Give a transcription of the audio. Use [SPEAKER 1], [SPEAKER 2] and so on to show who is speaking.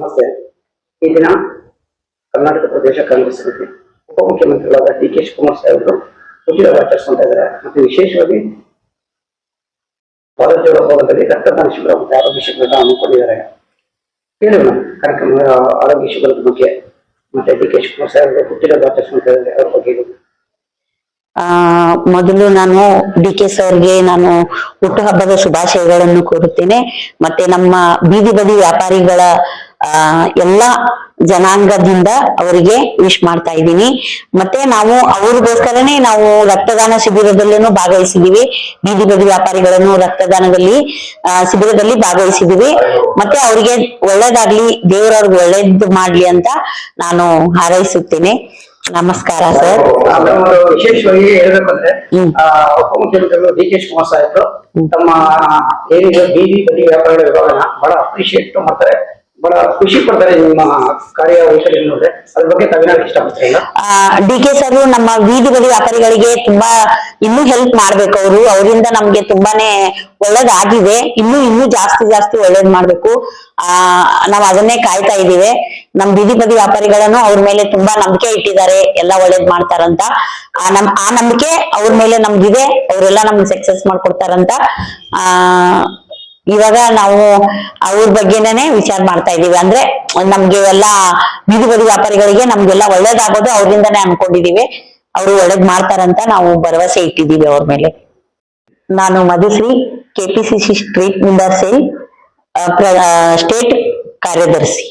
[SPEAKER 1] ನಮಸ್ತೆ. ಈ ದಿನ ಕರ್ನಾಟಕ ಪ್ರದೇಶ ಕಾಂಗ್ರೆಸ್ ಸಮಿತಿ ಉಪಮುಖ್ಯಮಂತ್ರಿಗಳಾದ ಡಿ ಕೆ ಶಿವಕುಮಾರ್ ಸಾಹೇಬರು ಹುಟ್ಟಿದವರು ಆಚರಿಸ್ಕೊಂತ ಇದ್ದಾರೆ. ಮತ್ತು ವಿಶೇಷವಾಗಿ ಭಾರತ ಜೋಡೋ ಭವನದಲ್ಲಿ ರಕ್ತದಾನ ಶಿಬಿರ ಮತ್ತು ಆರೋಗ್ಯ ಶಿಬಿರ ಹಮ್ಮಿಕೊಂಡಿದ್ದಾರೆ. ಕೇಳೋಣ ಕಾರ್ಯಕ್ರಮ ಆರೋಗ್ಯ ಶಿಬಿರದ ಬಗ್ಗೆ. ಮತ್ತೆ ಡಿ ಕೆ ಶಿವಕುಮಾರ್ ಸಾಹೇಬರು ಹುಟ್ಟಿದವರು ಆಚರಿಸ್ಕೊಂತ ಇದ್ದಾರೆ ಅವ್ರ ಬಗ್ಗೆ
[SPEAKER 2] ಆ, ಮೊದಲು ನಾನು ಡಿ ಕೆ ಸರ್ಗೆ ನಾನು ಹುಟ್ಟುಹಬ್ಬದ ಶುಭಾಶಯಗಳನ್ನು ಕೋರುತ್ತೇನೆ. ಮತ್ತೆ ನಮ್ಮ ಬೀದಿ ಬದಿ ವ್ಯಾಪಾರಿಗಳ, ಆ, ಎಲ್ಲಾ ಜನಾಂಗದಿಂದ ಅವರಿಗೆ ವಿಶ್ ಮಾಡ್ತಾ ಇದ್ದೀನಿ. ಮತ್ತೆ ನಾವು ಅವ್ರಿಗೋಸ್ಕರನೇ ನಾವು ರಕ್ತದಾನ ಶಿಬಿರದಲ್ಲೂ ಭಾಗವಹಿಸಿದೀವಿ ಬೀದಿ ಬದಿ ವ್ಯಾಪಾರಿಗಳನ್ನು ರಕ್ತದಾನದಲ್ಲಿ ಶಿಬಿರದಲ್ಲಿ ಭಾಗವಹಿಸಿದೀವಿ ಮತ್ತೆ ಅವರಿಗೆ ಒಳ್ಳೇದಾಗ್ಲಿ, ದೇವರವ್ರಿಗೆ ಒಳ್ಳೇದ್ ಮಾಡ್ಲಿ ಅಂತ ನಾನು ಹಾರೈಸುತ್ತೇನೆ. ನಮಸ್ಕಾರ ಸರ್.
[SPEAKER 1] ವಿಶೇಷವಾಗಿ ಹೇಳ್ಬೇಕಂದ್ರೆ ಉಪಮುಖ್ಯಮಂತ್ರಿಗಳು ಡಿ ಕೆ ಶಿವಕುಮಾರ್ ಸಾಹೇಬರು ತಮ್ಮ ಏನಿದೆ ಬೀದಿ ಬದಿ ವ್ಯಾಪಾರಿಗಳ ವಿಭಾಗನ ಬಹಳ ಅಪ್ರಿಶಿಯೇಟ್ ಮಾಡ್ತಾರೆ. ಬಹಳ ಖುಷಿ ನಿಮ್ಮ ಇಷ್ಟಪಡ್ತೀರಾ?
[SPEAKER 2] ಡಿ ಕೆ ಸರ್ ನಮ್ಮ ಬೀದಿ ಬದಿ ವ್ಯಾಪಾರಿಗಳಿಗೆ ತುಂಬಾ ಇನ್ನು ಹೆಲ್ಪ್ ಮಾಡ್ಬೇಕು ಅವರು. ಅವರಿಂದ ನಮ್ಗೆ ತುಂಬಾನೇ ಒಳ್ಳೇದಾಗಿದೆ. ಇನ್ನು ಇನ್ನು ಜಾಸ್ತಿ ಜಾಸ್ತಿ ಒಳ್ಳೇದ್ ಮಾಡ್ಬೇಕು. ಆ, ನಾವ್ ಅದನ್ನೇ ಕಾಯ್ತಾ ಇದೀವಿ ನಮ್ ಬೀದಿ ಬದಿ ವ್ಯಾಪಾರಿಗಳನ್ನು ಅವ್ರ ಮೇಲೆ ತುಂಬಾ ನಂಬಿಕೆ ಇಟ್ಟಿದ್ದಾರೆ. ಎಲ್ಲ ಒಳ್ಳೇದ್ ಮಾಡ್ತಾರಂತ. ಆ, ನಮ್, ಆ ನಂಬಿಕೆ ಅವ್ರ ಮೇಲೆ ನಮ್ಗಿದೆ. ಅವರೆಲ್ಲ ನಮ್ಗೆ ಸಕ್ಸಸ್ ಮಾಡ್ಕೊಡ್ತಾರಂತ. ಆ ಇವಾಗ ನಾವು ಅವ್ರ ಬಗ್ಗೆನೇ ವಿಚಾರ ಮಾಡ್ತಾ ಇದೀವಿ. ಅಂದ್ರೆ ನಮ್ಗೆ ಎಲ್ಲಾ ಬೀದಿ ಬದಿ ವ್ಯಾಪಾರಿಗಳಿಗೆ ನಮ್ಗೆಲ್ಲ ಒಳ್ಳೇದಾಗೋದು ಅವ್ರಿಂದಾನೇ ಅನ್ಕೊಂಡಿದೀವಿ. ಅವರು ಒಳ್ಳೇದ್ ಮಾಡ್ತಾರಂತ ನಾವು ಭರವಸೆ ಇಟ್ಟಿದೀವಿ ಅವ್ರ ಮೇಲೆ. ನಾನು ಮಧುಶ್ರೀ, ಕೆಪಿಸಿಸಿ ಸ್ಟ್ರೀಟ್ನಿಂದ ಸೇಲ್ ಸ್ಟೇಟ್ ಕಾರ್ಯದರ್ಶಿ.